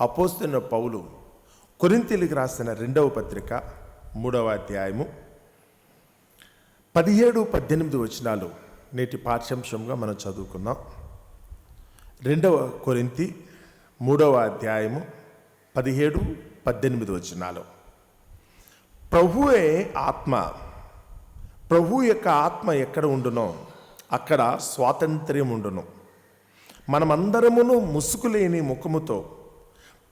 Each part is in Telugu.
అపోస్తున్న పౌలు కొరింతీలికి రాసిన రెండవ పత్రిక మూడవ అధ్యాయము పదిహేడు పద్దెనిమిది వచనాలు నేటి పాఠ్యాంశంగా మనం చదువుకుందాం రెండవ కొరింతి మూడవ అధ్యాయము పదిహేడు పద్దెనిమిది వచనాలు. ప్రభువే ఆత్మ. ప్రభు యొక్క ఆత్మ ఎక్కడ ఉండునో అక్కడ స్వాతంత్ర్యం ఉండును. మనమందరమును ముసుగులేని ముఖముతో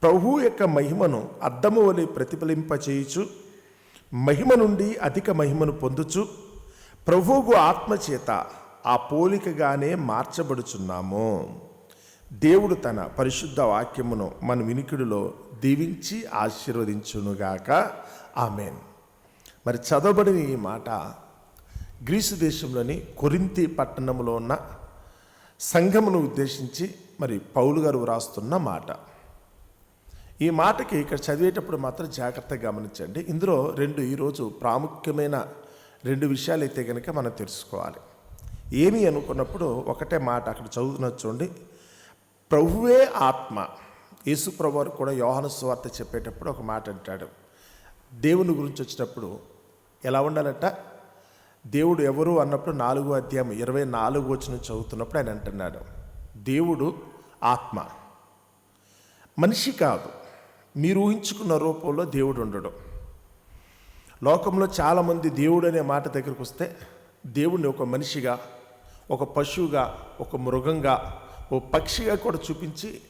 ప్రభు యొక్క మహిమను అద్దము వలె ప్రతిఫలింపచేయుచు మహిమ నుండి అధిక మహిమను పొందుచు ప్రభువుకు ఆత్మచేత ఆ పోలికగానే మార్చబడుచున్నాము. దేవుడు తన పరిశుద్ధ వాక్యమును మన వినికిడిలో దీవించి ఆశీర్వదించునుగాక. ఆమెన్. మరి చదవబడిన ఈ మాట గ్రీసు దేశంలోని కొరింతి పట్టణంలో ఉన్న సంఘమును ఉద్దేశించి మరి పౌలు గారు వ్రాస్తున్న మాట. ఈ మాటకి ఇక్కడ చదివేటప్పుడు మాత్రం జాగ్రత్తగా గమనించండి. ఇందులో రెండు ఈరోజు ప్రాముఖ్యమైన రెండు విషయాలు అయితే కనుక మనం తెలుసుకోవాలి. ఏమి అనుకున్నప్పుడు ఒకటే మాట అక్కడ చదువుతున్న చూడండి. ప్రభువే ఆత్మ. యేసు ప్రభు కూడా యోహన స్వార్త చెప్పేటప్పుడు ఒక మాట అంటాడు. దేవుని గురించి వచ్చినప్పుడు ఎలా ఉండాలట? దేవుడు ఎవరు? అన్నప్పుడు నాలుగో అధ్యాయం ఇరవై నాలుగు వచ్చిన చదువుతున్నప్పుడు ఆయన అంటున్నాడు. దేవుడు ఆత్మ. మనిషి కాదు. మీరు ఊహించుకున్న రూపంలో దేవుడు ఉండడు. లోకంలో చాలామంది దేవుడు అనే మాట దగ్గరకు వస్తే దేవుడిని ఒక మనిషిగా ఒక పశువుగా ఒక మృగంగా ఓ పక్షిగా కూడా చూపించి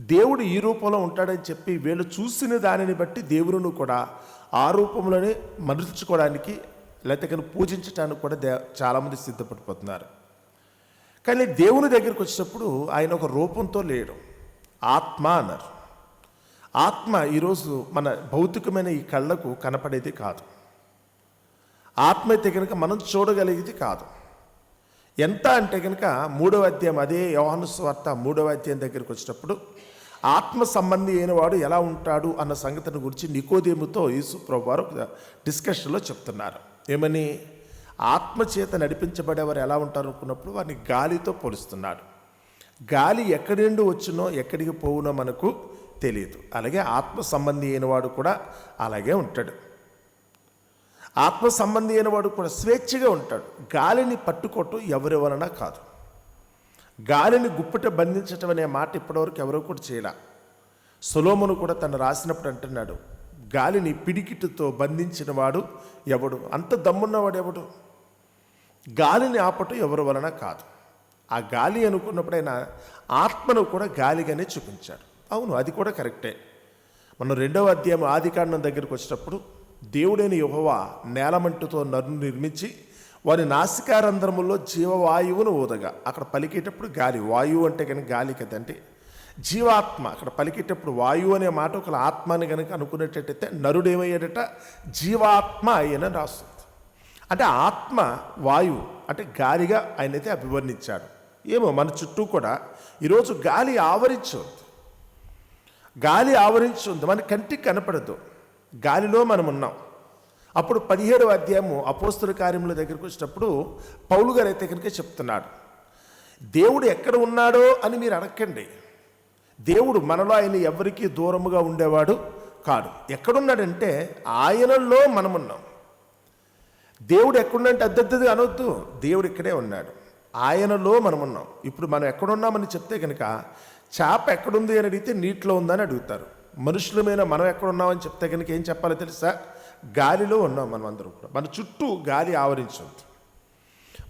దేవుడు ఈ రూపంలో ఉంటాడని చెప్పి వీళ్ళు చూసిన దానిని బట్టి దేవుడును కూడా ఆ రూపంలోనే మరుచుకోవడానికి లేకపోతే పూజించడానికి కూడా దే చాలామంది సిద్ధపడిపోతున్నారు. కానీ దేవుని దగ్గరికి వచ్చినప్పుడు ఆయన ఒక రూపంతో లేడు. ఆత్మ అన్నారు. ఆత్మ ఈరోజు మన భౌతికమైన ఈ కళ్ళకు కనపడేది కాదు. ఆత్మ అయితే కనుక మనం చూడగలిగేది కాదు. ఎంత అంటే కనుక మూడవ అధ్యాయం అదే యోహానుస్వార్త మూడవ అధ్యాయం దగ్గరికి వచ్చినప్పుడు ఆత్మ సంబంధి అయిన వాడు ఎలా ఉంటాడు అన్న సంగతిని గురించి నికోదేముతో యేసు ప్రభు వారు ఒక డిస్కషన్లో చెప్తున్నారు. ఏమని? ఆత్మ చేత నడిపించబడేవారు ఎలా ఉంటారు అనుకున్నప్పుడు వారిని గాలితో పోలుస్తున్నాడు. గాలి ఎక్కడి నుండి వచ్చినో ఎక్కడికి పోవునో మనకు తెలియదు. అలాగే ఆత్మ సంబంధి అయిన వాడు కూడా అలాగే ఉంటాడు. ఆత్మ సంబంధి అయిన వాడు కూడా స్వేచ్ఛగా ఉంటాడు. గాలిని పట్టుకోవటం ఎవరి వలన కాదు. గాలిని గుప్పిట బంధించటం అనే మాట ఇప్పటివరకు ఎవరో కూడా చేయలే. సులోమును కూడా తను రాసినప్పుడు అంటున్నాడు గాలిని పిడికిటితో బంధించిన వాడు ఎవడు? అంత దమ్మున్నవాడు ఎవడు? గాలిని ఆపటం ఎవరి వలన కాదు. ఆ గాలి అనుకున్నప్పుడైనా ఆత్మను కూడా గాలిగానే చూపించాడు. అవును అది కూడా కరెక్టే. మనం రెండవ అధ్యాయం ఆదికాండం దగ్గరికి వచ్చినప్పుడు దేవుడైన యెహోవా నేలమంటుతో నరును నిర్మించి వారి నాసికారంధ్రముల్లో జీవవాయువును ఊదగా అక్కడ పలికేటప్పుడు గాలి వాయువు అంటే కనుక గాలి కదంటే జీవాత్మ అక్కడ పలికేటప్పుడు వాయువు అనే మాట ఒక ఆత్మని కనుక అనుకునేటట్టయితే నరుడు ఏమయ్యాడట? జీవాత్మ అయ్యనని రాస్తుంది అంటే ఆత్మ వాయువు అంటే గాలిగా ఆయనైతే అభివర్ణించాడు. ఏమో మన చుట్టూ కూడా ఈరోజు గాలి ఆవరించవద్దు గాలి ఆవరించి ఉంది మన కంటికి కనపడదు. గాలిలో మనం ఉన్నాం అప్పుడు పదిహేడవ అధ్యాయము అపోస్తుల కార్యముల దగ్గరికి వచ్చినప్పుడు పౌలు గారు అయితే కనుక చెప్తున్నాడు దేవుడు ఎక్కడ ఉన్నాడో అని మీరు అడగండి దేవుడు మనలో ఆయన ఎవరికీ దూరముగా ఉండేవాడు కాడు. ఎక్కడున్నాడంటే ఆయనలో మనమున్నాం. దేవుడు ఎక్కడున్నంటే అద్దద్దది అనొద్దు. దేవుడు ఇక్కడే ఉన్నాడు. ఆయనలో మనం ఉన్నాం ఇప్పుడు మనం ఎక్కడున్నామని చెప్తే కనుక చేప ఎక్కడుంది అని అడిగితే నీటిలో ఉందని అడుగుతారు. మనుషులమైన మనం ఎక్కడున్నామని చెప్తే కనుక ఏం చెప్పాలో తెలుసా? గాలిలో ఉన్నాం మనం అందరం కూడా. మన చుట్టూ గాలి ఆవరించింది.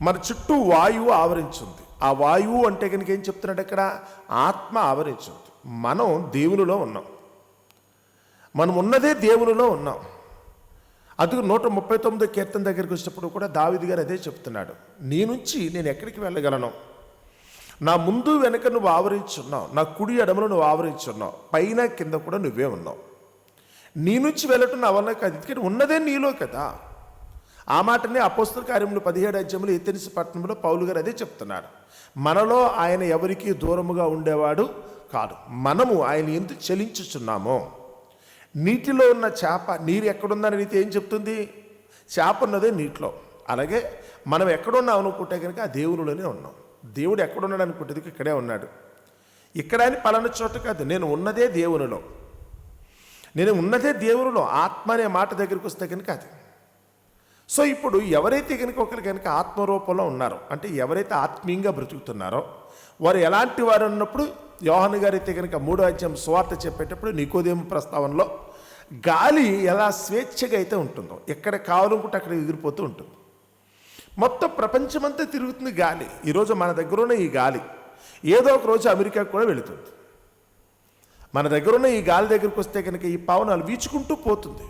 మన చుట్టూ వాయువు ఆవరించింది. ఆ వాయువు అంటే కనుక ఏం చెప్తున్నాడు అక్కడ? ఆత్మ ఆవరించింది. మనం దేవునిలో ఉన్నాం. మనం ఉన్నదే దేవునిలో ఉన్నాం. అందుకు నూట ముప్పై తొమ్మిదో కీర్తన దగ్గరికి వచ్చినప్పుడు కూడా దావిది గారు అదే చెప్తున్నాడు. నీ నుంచి నేను ఎక్కడికి వెళ్ళగలను? నా ముందు వెనక నువ్వు ఆవరించున్నావు. నా కుడి ఎడమలో నువ్వు ఆవరించున్నావు. పైన కింద కూడా నువ్వే ఉన్నావు. నీ నుంచి వెళ్ళటం నా వల్ల కాదు. ఎందుకంటే ఉన్నదే నీలో కదా. ఆ మాటనే అపోస్తుల కార్యములు పదిహేడు అధ్యాయంలో ఎత్తెనిసి పట్టణంలో పౌలు గారు అదే చెప్తున్నారు. మనలో ఆయన ఎవరికీ దూరముగా ఉండేవాడు కాదు. మనము ఆయన ఎందుకు చెలించుచున్నామో. నీటిలో ఉన్న చేప నీరు ఎక్కడుందని అడిగితే ఏం చెప్తుంది? చేప ఉన్నదే నీటిలో. అలాగే మనం ఎక్కడున్నాం అనుకుంటే కనుక ఆ దేవునిలోనే ఉన్నాం. దేవుడు ఎక్కడున్నాడు అనుకుంటే ఇక్కడే ఉన్నాడు. ఇక్కడ అని పలానా చోట కాదు నేను ఉన్నదే దేవునిలో. నేను ఉన్నదే దేవునిలో ఆత్మ అనే మాట దగ్గరికి వస్తే కనుక అది. సో ఇప్పుడు ఎవరైతే కనుక ఒకరు కనుక ఆత్మరూపంలో ఉన్నారో అంటే ఎవరైతే ఆత్మీయంగా బ్రతుకుతున్నారో వారు ఎలాంటి వారు ఉన్నప్పుడు యోహాను గారైతే అయితే కనుక మూడో అధ్యాయం సువార్త చెప్పేటప్పుడు నికోదేము ప్రస్తావనలో గాలి ఎలా స్వేచ్ఛగా అయితే ఉంటుందో ఎక్కడ కావాలనుకుంటే అక్కడ ఎగిరిపోతూ ఉంటుంది. మొత్తం ప్రపంచమంతా తిరుగుతుంది గాలి. ఈరోజు మన దగ్గర ఉన్న ఈ గాలి ఏదో ఒక రోజు అమెరికాకు కూడా వెళుతుంది. మన దగ్గర ఉన్న ఈ గాలి దగ్గరికి వస్తే కనుక ఈ పావనాలు వీచుకుంటూ పోతుంది.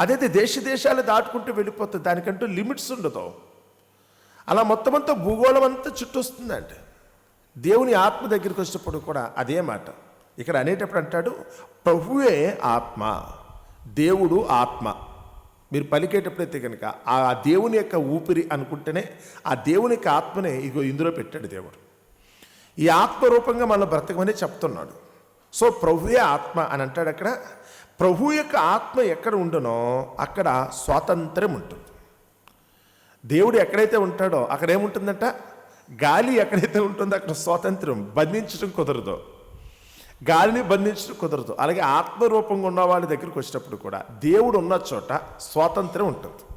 అదైతే దేశ దేశాలు దాటుకుంటూ వెళ్ళిపోతుంది. దానికంటూ లిమిట్స్ ఉండదు. అలా మొత్తం అంతా భూగోళం అంతా చుట్టొస్తుందండి దేవుని ఆత్మ దగ్గరికి వచ్చినప్పుడు కూడా అదే మాట. ఇక్కడ అనేటప్పుడు అంటాడు ప్రభువే ఆత్మ దేవుడు ఆత్మ. మీరు పలికేటప్పుడైతే కనుక ఆ దేవుని యొక్క ఊపిరి అనుకుంటేనే ఆ దేవుని యొక్క ఆత్మనే ఇగో ఇందులో పెట్టాడు దేవుడు. ఈ ఆత్మ రూపంగా మనం బ్రతకమని చెప్తున్నాడు. సో ప్రభువే ఆత్మ అని అంటాడు అక్కడ. ప్రభు యొక్క ఆత్మ ఎక్కడ ఉండునో అక్కడ స్వాతంత్ర్యం ఉంటుంది. దేవుడు ఎక్కడైతే ఉంటాడో అక్కడ ఏముంటుందంట? గాలి ఎక్కడైతే ఉంటుందో అక్కడ స్వాతంత్రం. బంధించడం కుదరదు. గాలిని బంధించడం కుదరదు. అలాగే ఆత్మరూపంగా ఉన్న వాళ్ళ దగ్గరికి వచ్చేటప్పుడు కూడా దేవుడు ఉన్న చోట స్వాతంత్రం ఉంటుంది.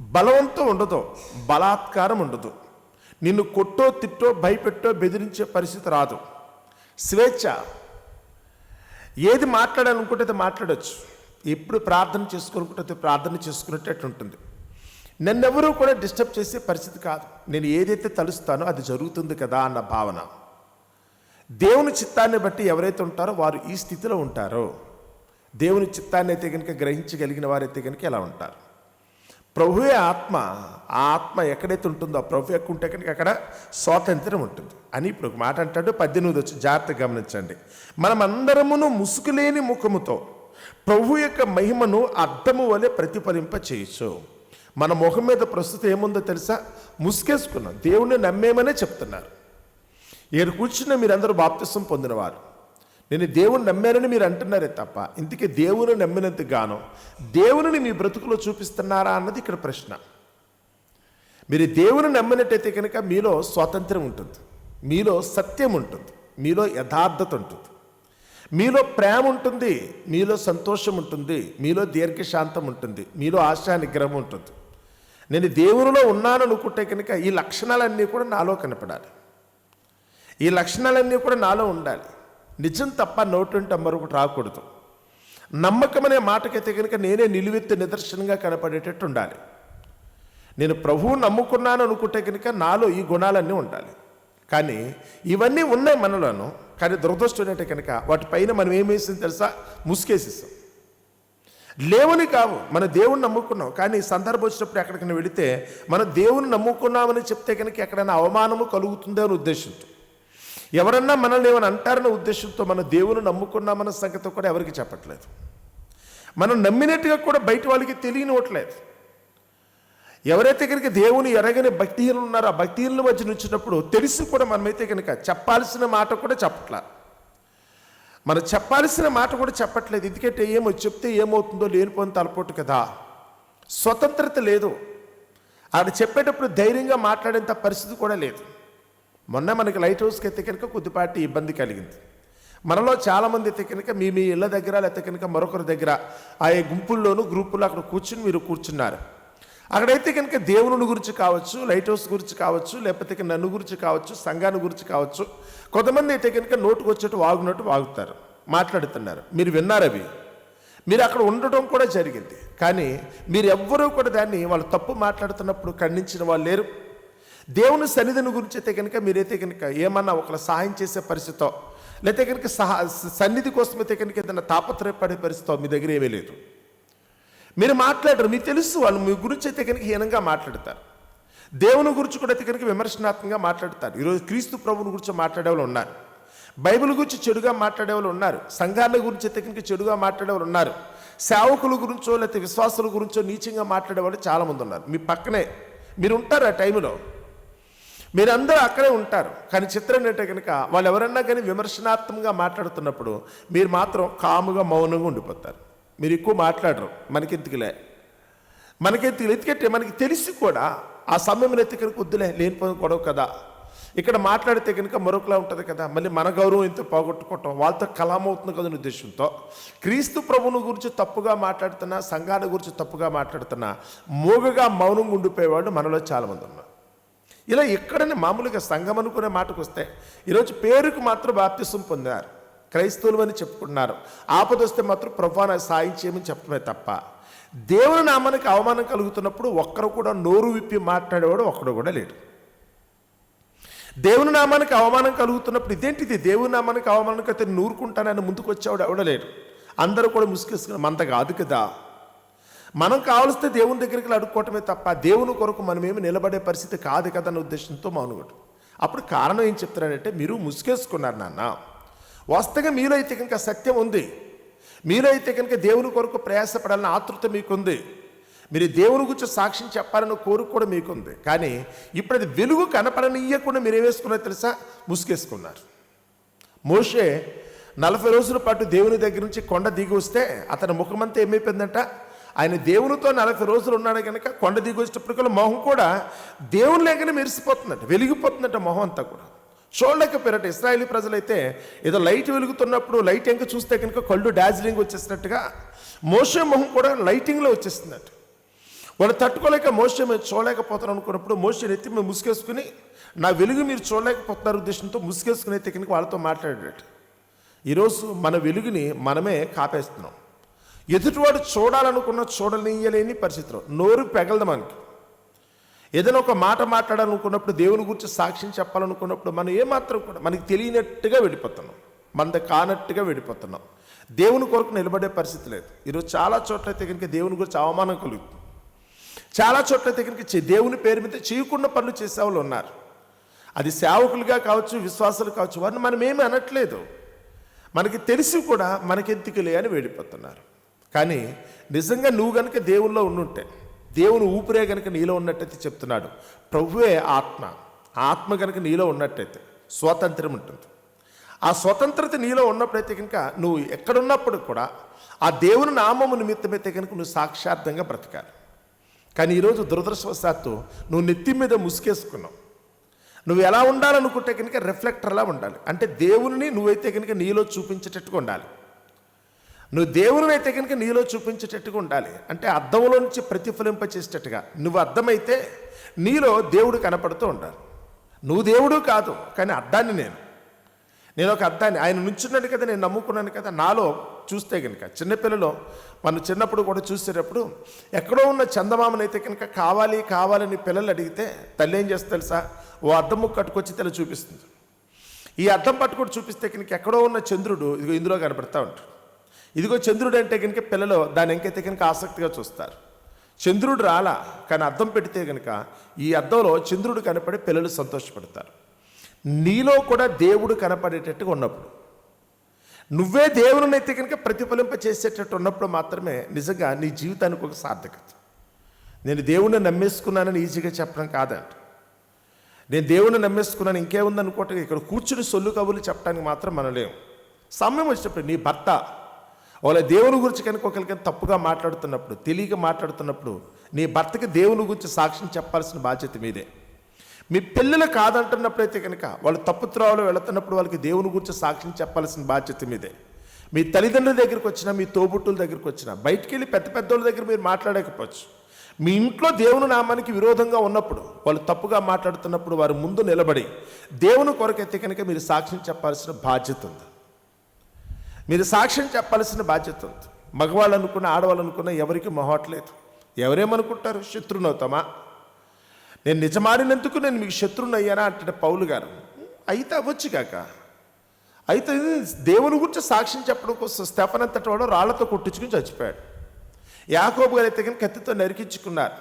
బలవంతం ఉండదు. బలాత్కారం ఉండదు. నిన్ను కొట్టో తిట్టో భయపెట్టో బెదిరించే పరిస్థితి రాదు. స్వేచ్ఛ. ఏది మాట్లాడాలనుకుంటే అది మాట్లాడచ్చు. ఎప్పుడు ప్రార్థన చేసుకోనుకుంటే ప్రార్థన చేసుకునేటట్టు ఉంటుంది. నన్నెవరూ కూడా డిస్టర్బ్ చేసే పరిస్థితి కాదు. నేను ఏదైతే తలుస్తానో అది జరుగుతుంది కదా అన్న భావన. దేవుని చిత్తాన్ని బట్టి ఎవరైతే ఉంటారో వారు ఈ స్థితిలో ఉంటారో. దేవుని చిత్తాన్ని అయితే కనుక గ్రహించగలిగిన వారైతే కనుక ఎలా ఉంటారు. ప్రభువే ఆత్మ ఆ ఆత్మ ఎక్కడైతే ఉంటుందో ఆ ప్రభు యొక్క ఉంటే కనుక అక్కడ స్వాతంత్రం ఉంటుంది. అని ఇప్పుడు ఒక మాట అంటాడు. పద్దెనిమిది వచ్చి జాగ్రత్తగా గమనించండి. మనమందరమును ముసుగులేని ముఖముతో ప్రభు యొక్క మహిమను అర్థము వలె ప్రతిఫలింప చేయొచ్చు మన ముఖం మీద ప్రస్తుతం ఏముందో తెలుసా? ముసుకేసుకున్నాం దేవుణ్ణి నమ్మేమనే చెప్తున్నారు. ఇక్కడ కూర్చున్న మీరందరూ బాప్తిసం పొందినవారు. నేను దేవుని నమ్మానని మీరు అంటున్నారే తప్ప ఇందుకే దేవుని నమ్మినందుకు గాను దేవుని మీ బ్రతుకులో చూపిస్తున్నారా అన్నది ఇక్కడ ప్రశ్న. మీరు దేవుని నమ్మినట్టయితే కనుక మీలో స్వాతంత్రం ఉంటుంది మీలో సత్యం ఉంటుంది మీలో యథార్థత ఉంటుంది. మీలో ప్రేమ ఉంటుంది మీలో సంతోషం ఉంటుంది మీలో దీర్ఘశాంతం ఉంటుంది మీలో ఆశా నిగ్రహం ఉంటుంది. నేను దేవునిలో ఉన్నాను అనుకుంటే కనుక ఈ లక్షణాలన్నీ కూడా నాలో కనపడాలి. ఈ లక్షణాలన్నీ కూడా నాలో ఉండాలి. నిజం తప్ప నోటుంటే మరొకటి రాకూడదు. నమ్మకం అనే మాటకైతే కనుక నేనే నిలువెత్తి నిదర్శనంగా కనపడేటట్టు ఉండాలి. నేను ప్రభువు నమ్ముకున్నాను అనుకుంటే కనుక నాలో ఈ గుణాలన్నీ ఉండాలి. కానీ ఇవన్నీ ఉన్నాయి మనలోను కానీ దురదృష్టం ఏంటంటే కనుక వాటిపైన మనం ఏం తెలుసా? ముసుకేసిస్తాం లేవని కావు మన దేవుని నమ్ముకున్నాం. కానీ సందర్భం వచ్చినప్పుడు ఎక్కడికైనా వెళితే మన దేవుని నమ్ముకున్నామని చెప్తే కనుక ఎక్కడైనా అవమానము కలుగుతుందో అని ఉద్దేశంతో. ఎవరన్నా మనల్ని ఏమైనా అంటారన్న ఉద్దేశంతో మన దేవుని నమ్ముకున్నామన్న సంగతి కూడా ఎవరికి చెప్పట్లేదు. మనం నమ్మినట్టుగా కూడా బయట వాళ్ళకి తెలియనివ్వట్లేదు ఎవరైతే కనుక దేవుని ఎరగని భక్తిహీనులు ఉన్నారో ఆ భక్తిహీనుల మధ్య నుంచినప్పుడు తెలిసి కూడా మనమైతే కనుక చెప్పాల్సిన మాట కూడా చెప్పట్లా. మనం చెప్పాల్సిన మాట కూడా చెప్పట్లేదు. ఎందుకంటే ఏమో చెప్తే ఏమవుతుందో లేనిపోని తలపోటు కదా. స్వతంత్రత లేదు. ఆడ చెప్పేటప్పుడు ధైర్యంగా మాట్లాడేంత పరిస్థితి కూడా లేదు. మొన్న మనకి లైట్ హౌస్కి అయితే కనుక కొద్దిపాటి ఇబ్బంది కలిగింది. మనలో చాలామంది అయితే కనుక మీ మీ ఇళ్ళ దగ్గర లేకపోతే కనుక మరొకరి దగ్గర ఆ గుంపుల్లోనూ గ్రూపుల్లో అక్కడ కూర్చుని మీరు కూర్చున్నారు. అక్కడైతే కనుక దేవుని గురించి కావచ్చు లైట్ హౌస్ గురించి కావచ్చు లేకపోతే నన్ను గురించి కావచ్చు సంఘాన్ని గురించి కావచ్చు కొంతమంది అయితే కనుక నోటుకు వచ్చేట్టు వాగునట్టు వాగుతారు మాట్లాడుతున్నారు. మీరు విన్నారు అవి. మీరు అక్కడ ఉండటం కూడా జరిగింది. కానీ మీరు ఎవ్వరూ కూడా దాన్ని వాళ్ళు తప్పు మాట్లాడుతున్నప్పుడు ఖండించిన వాళ్ళు లేరు. దేవుని సన్నిధిని గురించి అయితే కనుక మీరైతే కనుక ఏమన్నా ఒకళ్ళ సహాయం చేసే పరిస్థితో లేకపోతే కనుక సహా సన్నిధి కోసం అయితే కనుక ఏదైనా తాపత్రయపడే పరిస్థితో మీ దగ్గర ఏమీ లేదు. మీరు మాట్లాడరు మీకు తెలుసు వాళ్ళు మీ గురించి అయితే కనుక హీనంగా మాట్లాడతారు. దేవుని గురించి కూడా అయితే కనుక విమర్శనాత్మకంగా మాట్లాడతారు. ఈరోజు క్రీస్తు ప్రభుని గురించి మాట్లాడే వాళ్ళు ఉన్నారు. బైబిల్ గురించి చెడుగా మాట్లాడే వాళ్ళు ఉన్నారు. సంఘాల గురించి అయితే కనుక చెడుగా మాట్లాడే వాళ్ళు ఉన్నారు. సేవకుల గురించో లేకపోతే విశ్వాసుల గురించో నీచంగా మాట్లాడే వాళ్ళు చాలామంది ఉన్నారు. మీ పక్కనే మీరు ఉంటారు ఆ టైంలో. మీరందరూ అక్కడే ఉంటారు. కానీ చిత్రం ఏంటంటే కనుక వాళ్ళు ఎవరన్నా కానీ విమర్శనాత్మకంగా మాట్లాడుతున్నప్పుడు మీరు మాత్రం కాముగా మౌనంగా ఉండిపోతారు. మీరు ఎక్కువ మాట్లాడరు. మనకెందుకులే మనకెందుకు ఎందుకంటే మనకి తెలిసి కూడా ఆ సమయంలో ఎత్తికరికి వద్దులే లేనిపోయిన గొడవ కదా. ఇక్కడ మాట్లాడితే కనుక మరొకలా ఉంటుంది కదా. మళ్ళీ మన గౌరవం ఇంత పోగొట్టుకోవటం వాళ్ళతో కలామవుతుంది కదా ఉద్దేశంతో క్రీస్తు ప్రభువుని గురించి తప్పుగా మాట్లాడుతున్నా సంఘాన్ని గురించి తప్పుగా మాట్లాడుతున్నా మూగగా మౌనంగా ఉండిపోయేవాళ్ళు మనలో చాలామంది ఉన్నారు. ఇలా ఎక్కడైనా మామూలుగా సంఘం అనుకునే మాటకు వస్తే ఈరోజు పేరుకు మాత్రం బాప్తిసం పొందారు. క్రైస్తవులు అని చెప్పుకుంటున్నారు. ఆపదొస్తే మాత్రం ప్రభాన సాయం చేయమని చెప్పడమే తప్ప. దేవుని నామానికి అవమానం కలుగుతున్నప్పుడు ఒక్కరు కూడా నోరు విప్పి మాట్లాడేవాడు ఒక్కడు కూడా లేడు. దేవుని నామానికి అవమానం కలుగుతున్నప్పుడు ఇదేంటిది? దేవుని నామానికి అవమానం అయితే నూరుకుంటానని ముందుకు వచ్చేవాడు ఎవడలేడు అందరూ కూడా ముసుకేసుకుని మంద కాదు కదా. మనం కావలిస్తే దేవుని దగ్గరికి వెళ్ళి అడుక్కోవటమే తప్ప దేవుని కొరకు మనమేమి నిలబడే పరిస్థితి కాదు కదా ఉద్దేశంతో మౌనగడు అప్పుడు కారణం ఏం చెప్తున్నాడంటే మీరు ముసుగేసుకున్నారు నాన్న. వాస్తవంగా మీలో అయితే కనుక సత్యం ఉంది. మీలో అయితే కనుక దేవుని కొరకు ప్రయాసపడాలని ఆతృత మీకుంది. మీరు దేవుని గురించి సాక్ష్యం చెప్పాలని కోరిక కూడా మీకుంది. కానీ ఇప్పుడు అది వెలుగు కనపడనీయకుండా మీరు ఏమేసుకున్నారో తెలుసా? ముసుగేసుకున్నారు. మోషే నలభై రోజుల పాటు దేవుని దగ్గర నుంచి కొండ దిగి వస్తే అతని ముఖమంతా ఏమైపోయిందంట? ఆయన దేవునితో నలభై రోజులు ఉన్నాడు కనుక కొండ దిగి వచ్చేటప్పటికల్లా మొహం కూడా దేవుని లేకనే మెరిసిపోతుందట వెలిగిపోతుందట మొహం అంతా కూడా. చూడలేకపోయారట ఇస్రాయేలీ ప్రజలైతే ఏదో లైట్ వెలుగుతున్నప్పుడు లైట్ ఎంక చూస్తే కనుక కళ్ళు డార్జిలింగ్ వచ్చేసినట్టుగా మోసే మొహం కూడా లైటింగ్లో వచ్చేసిందట. వాళ్ళు తట్టుకోలేక మోసే మీరు చూడలేకపోతారు అనుకున్నప్పుడు మోసే నెత్తి మీద ముసుగేసుకుని నా వెలుగు మీరు చూడలేకపోతున్నారు ఉద్దేశంతో ముసుగేసుకునే కనుక వాళ్ళతో మాట్లాడాడు ఈరోజు మన వెలుగుని మనమే కాపేస్తున్నాం. ఎదుటివాడు చూడాలనుకున్న చూడనీయలేని పరిస్థితిలో నోరు పెగలదు మనకి. ఏదైనా ఒక మాట మాట్లాడాలనుకున్నప్పుడు దేవుని గురించి సాక్ష్యం చెప్పాలనుకున్నప్పుడు మనం ఏమాత్రం కూడా మనకి తెలియనట్టుగా వెళ్ళిపోతున్నాం మంద కానట్టుగా వెళ్ళిపోతున్నాం దేవుని కొరకు నిలబడే పరిస్థితి లేదు. ఈరోజు చాలా చోట్ల అయితే కనుక దేవుని గురించి అవమానం కలుగుతుంది. చాలా చోట్ల అయితే కనుక దేవుని పేరు మీద చేయకుండా పనులు చేసే వాళ్ళు ఉన్నారు. అది సేవకులుగా కావచ్చు విశ్వాసాలు కావచ్చు వారిని మనం ఏమీ అనట్లేదు. మనకి తెలిసి కూడా మనకెందుకులే అని వెళ్ళిపోతున్నారు కానీ నిజంగా నువ్వు గనుక దేవుల్లో ఉండుంటే దేవుని ఊపిరే కనుక నీలో ఉన్నట్టయితే చెప్తున్నాడు. ప్రభువే ఆత్మ. ఆత్మ కనుక నీలో ఉన్నట్టయితే స్వాతంత్రం ఉంటుంది. ఆ స్వతంత్రత నీలో ఉన్నప్పుడైతే కనుక నువ్వు ఎక్కడున్నప్పుడు కూడా ఆ దేవుని నామము నిమిత్తమైతే కనుక నువ్వు సాక్షార్థంగా బ్రతకాలి. కానీ ఈరోజు దురదృష్టవశాత్తు నువ్వు నెత్తి మీద ముసుకేసుకున్నావు నువ్వు ఎలా ఉండాలనుకుంటే కనుక రిఫ్లెక్టర్లా ఉండాలి. అంటే దేవుని నువ్వైతే కనుక నీలో చూపించేటట్టుగా ఉండాలి. నువ్వు దేవుని అయితే కనుక నీలో చూపించేటట్టుగా ఉండాలి. అంటే అద్దంలో నుంచి ప్రతిఫలింపచేసేటట్టుగా. నువ్వు అర్థమైతే నీలో దేవుడు కనపడుతూ ఉండాలి. నువ్వు దేవుడు కాదు కానీ అద్దాన్ని నేను. నేను ఒక అద్దాన్ని. ఆయన నుంచున్నాడు కదా నేను నమ్ముకున్నాను కదా నాలో చూస్తే కనుక. చిన్నపిల్లలు మనం చిన్నప్పుడు కూడా చూసేటప్పుడు ఎక్కడో ఉన్న చందమామనైతే కనుక కావాలి కావాలని పిల్లలు అడిగితే తల్లి ఏం చేస్తే తెలుసా? ఓ అద్దం ముక్క కట్టుకొచ్చి తెల్ల చూపిస్తుంది. ఈ అద్దం పట్టుకొని చూపిస్తే కనుక ఎక్కడో ఉన్న చంద్రుడు ఇదిగో ఇందులో కనపడతా ఉంటాడు. ఇదిగో చంద్రుడు అంటే కనుక పిల్లలు దాని ఎంకైతే కనుక ఆసక్తిగా చూస్తారు. చంద్రుడు రాలా కానీ అర్థం పెడితే కనుక ఈ అర్థంలో చంద్రుడు కనపడి పిల్లలు సంతోషపడతారు. నీలో కూడా దేవుడు కనపడేటట్టుగా ఉన్నప్పుడు నువ్వే దేవుని అయితే కనుక ప్రతిఫలింప చేసేటట్టు ఉన్నప్పుడు మాత్రమే నిజంగా నీ జీవితానికి ఒక సార్థకత. నేను దేవుణ్ణి నమ్మేసుకున్నానని ఈజీగా చెప్పడం కాదంట. నేను దేవుణ్ణి నమ్మేసుకున్నాను ఇంకేముందనుకోవటం ఇక్కడ కూర్చుని సొల్లు కబుర్లు చెప్పడానికి మాత్రం మనం లేము సమయం వచ్చినప్పుడు నీ భర్త వాళ్ళ దేవుని గురించి కనుక ఒకరికి తప్పుగా మాట్లాడుతున్నప్పుడు తెలియక మాట్లాడుతున్నప్పుడు నీ భర్తకి దేవుని గురించి సాక్ష్యం చెప్పాల్సిన బాధ్యత మీదే. మీ పిల్లలు కాదంటున్నప్పుడైతే కనుక వాళ్ళు తప్పు త్రోవలో వెళుతున్నప్పుడు వాళ్ళకి దేవుని గురించి సాక్ష్యం చెప్పాల్సిన బాధ్యత మీదే. మీ తల్లిదండ్రుల దగ్గరికి వచ్చినా మీ తోబుట్టుల దగ్గరికి వచ్చినా బయటికి వెళ్ళి పెద్ద పెద్దోళ్ళ దగ్గర మీరు మాట్లాడకపోవచ్చు. మీ ఇంట్లో దేవుని నామానికి విరోధంగా ఉన్నప్పుడు వాళ్ళు తప్పుగా మాట్లాడుతున్నప్పుడు వారి ముందు నిలబడి దేవుని కొరకైతే కనుక మీరు సాక్ష్యం చెప్పాల్సిన బాధ్యత ఉంది. మీరు సాక్ష్యం చెప్పాల్సిన బాధ్యత ఉంది. మగవాళ్ళు అనుకున్న ఆడవాళ్ళు అనుకున్న ఎవరికి మొహట్లేదు ఎవరేమనుకుంటారు? శత్రునవుతామా నేను నిజమాడినందుకు నేను మీకు శత్రువుని అయ్యానా? అంటే పౌలు గారు. అయితే అవ్వచ్చు కాక. అయితే దేవుని గురించి సాక్ష్యం చెప్పడం కోసం స్టెఫన్ అంతటి వాడు రాళ్ళతో కొట్టించుకుని చచ్చిపోయాడు. యాకోబు గారి అయితే కనుక కత్తితో నరికించుకున్నారు.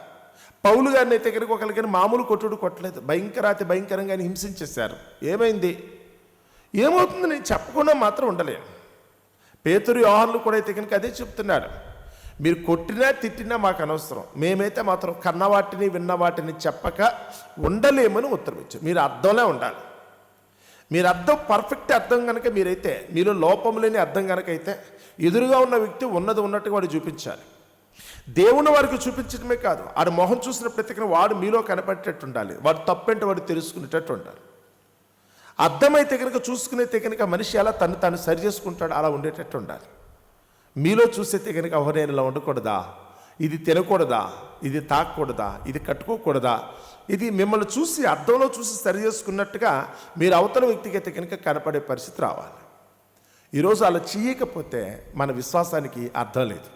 పౌలు గారిని అయితే కనుక ఒకరికైనా మామూలు కొట్టుడు కొట్టలేదు. భయంకరాతి భయంకరంగా హింసించేశారు. ఏమైంది? ఏమవుతుంది నేను చెప్పకుండా మాత్రం ఉండలేను. పేతురు యోహన్లు కూడా అయితే కనుక అదే చెప్తున్నాడు మీరు కొట్టినా తిట్టినా మాకు అనవసరం. మేమైతే మాత్రం కన్న వాటిని విన్న వాటిని చెప్పక ఉండలేమని ఉత్తరం ఇచ్చారు. మీరు అర్థంలో ఉండాలి. మీరు అర్థం పర్ఫెక్ట్ అర్థం కనుక మీరైతే మీలో లోపం లేని అర్థం కనుక అయితే ఎదురుగా ఉన్న వ్యక్తి ఉన్నది ఉన్నట్టుగా వాడు చూపించాలి. దేవుని వారికి చూపించడమే కాదు ఆడు మొహం చూసిన ప్రతికన వాడు మీలో కనపడేటట్టు ఉండాలి. వాడు తప్పంటే వాడు తెలుసుకునేటట్టు ఉండాలి. అర్థమైతే కనుక చూసుకునేతే కనుక మనిషి అలా తను తాను సరి చేసుకుంటాడు అలా ఉండేటట్టు ఉండాలి. మీలో చూసేతే కనుక ఓహో నేను ఇలా ఉండకూడదా? ఇది తినకూడదా? ఇది తాకూడదా ఇది కట్టుకోకూడదా? ఇది మిమ్మల్ని చూసి అర్థంలో చూసి సరి చేసుకున్నట్టుగా మీరు అవతల వ్యక్తికి అయితే కనుక కనపడే పరిస్థితి రావాలి. ఈరోజు అలా చేయకపోతే మన విశ్వాసానికి అర్థం లేదు.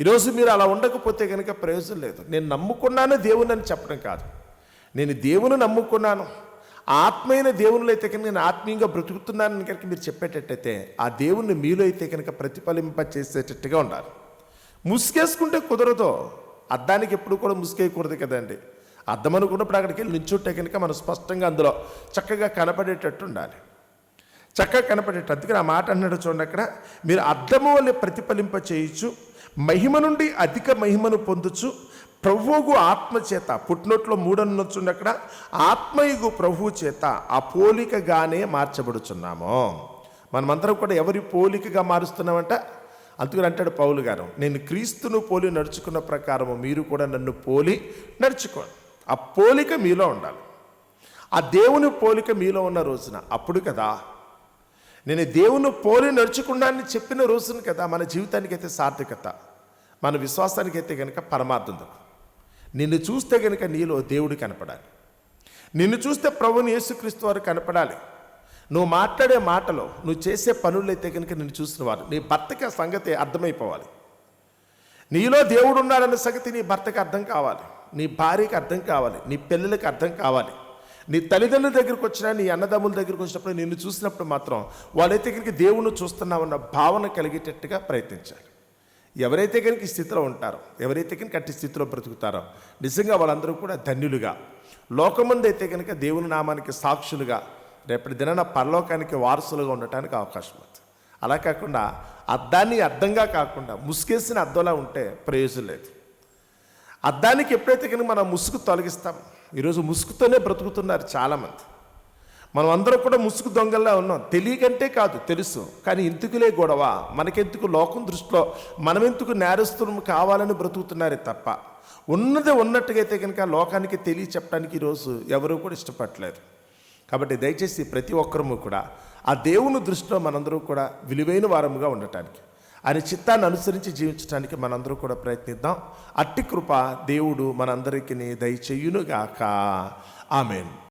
ఈరోజు మీరు అలా ఉండకపోతే కనుక ప్రయోజనం లేదు. నేను నమ్ముకున్నాను దేవుని అని చెప్పడం కాదు. నేను దేవుని నమ్ముకున్నాను. ఆత్మైన దేవునిలో అయితే కనుక నేను ఆత్మీయంగా బ్రతుకుతున్నానని కనుక మీరు చెప్పేటట్టయితే ఆ దేవుణ్ణి మీలో అయితే కనుక ప్రతిఫలింప చేసేటట్టుగా ఉండాలి. ముసుగేసుకుంటే కుదరదు. అద్దానికి ఎప్పుడు కూడా ముసుగేయకూడదు కదండి. అద్దం అనుకున్నప్పుడు అక్కడికి వెళ్ళి నించుంటే కనుక మనం స్పష్టంగా అందులో చక్కగా కనపడేటట్టు ఉండాలి. చక్కగా కనపడేటట్టు. అందుకని ఆ మాట అన్నాడు చూడండి అక్కడ. మీరు అద్దము వల్ల ప్రతిఫలింప చేయొచ్చు మహిమ నుండి అధిక మహిమను పొందుచు ప్రభువుకు ఆత్మ చేత పుట్టినట్లో మూడన్నొచ్చుండి అక్కడ ఆత్మయుగు ప్రభువు చేత ఆ పోలికగానే మార్చబడుచున్నాము. మనమందరం కూడా ఎవరి పోలికగా మారుస్తున్నామంట? అందుకని అంటాడు పౌలు గారు నేను క్రీస్తును పోలి నడుచుకున్న ప్రకారము మీరు కూడా నన్ను పోలి నడుచుకోండి. ఆ పోలిక మీలో ఉండాలి. ఆ దేవుని పోలిక మీలో ఉన్న రోజున అప్పుడు కదా? నేను దేవుని పోలి నడుచుకున్నానని చెప్పిన రోజున కదా మన జీవితానికైతే సార్థకత మన విశ్వాసానికైతే కనుక పరమార్థం దొరుకుతుంది. నిన్ను చూస్తే కనుక నీలో దేవుడు కనపడాలి. నిన్ను చూస్తే ప్రభుని యేసుక్రీస్తు వారు కనపడాలి. నువ్వు మాట్లాడే మాటలో నువ్వు చేసే పనులు అయితే కనుక నిన్ను చూసిన వారు నీ భర్తకి ఆ సంగతి అర్థమైపోవాలి. నీలో దేవుడు ఉన్నాడన్న సంగతి నీ భర్తకి అర్థం కావాలి. నీ భార్యకి అర్థం కావాలి. నీ పిల్లలకి అర్థం కావాలి. నీ తల్లిదండ్రుల దగ్గరికి వచ్చినా నీ అన్నదమ్ముల దగ్గరికి వచ్చినప్పుడు నిన్ను చూసినప్పుడు మాత్రం వాళ్ళైతే కనుక దేవుణ్ణి చూస్తున్నామన్న భావన కలిగేటట్టుగా ప్రయత్నించాలి. ఎవరైతే కనుక ఈ స్థితిలో ఉంటారో ఎవరైతే కనుక అట్టి స్థితిలో బ్రతుకుతారో నిజంగా వాళ్ళందరూ కూడా ధన్యులుగా. లోకమందైతే అయితే కనుక దేవుని నామానికి సాక్షులుగా రేపటి దినాన పరలోకానికి వారసులుగా ఉండటానికి అవకాశం ఉంది. అలా కాకుండా అద్దాన్ని అర్థంగా కాకుండా ముసుగేసిన అద్దంలా ఉంటే ప్రయోజనం లేదు. అద్దానికి ఎప్పుడైతే కనుక మనం ముసుగు తొలగిస్తాం ఈరోజు ముసుగుతోనే బ్రతుకుతున్నారు చాలామంది. మనం అందరం కూడా ముసుగు దొంగల్లా ఉన్నాం. తెలియకంటే కాదు తెలుసు. కానీ ఎందుకులే గొడవ. మనకెందుకు లోకం దృష్టిలో మనమెందుకు నేరస్తులం కావాలని బ్రతుకుతున్నారే తప్ప. ఉన్నది ఉన్నట్టుగా అయితే కనుక లోకానికి తెలియ చెప్పడానికి ఈరోజు ఎవరు కూడా ఇష్టపడలేదు కాబట్టి దయచేసి ప్రతి ఒక్కరము కూడా ఆ దేవుని దృష్టిలో మనందరూ కూడా విలువైన వారముగా ఉండటానికి ఆయన చిత్తాన్ని అనుసరించి జీవించడానికి మనందరూ కూడా ప్రయత్నిద్దాం. అట్టి కృప దేవుడు మనందరికీ దయచేయునుగాక. ఆమెను.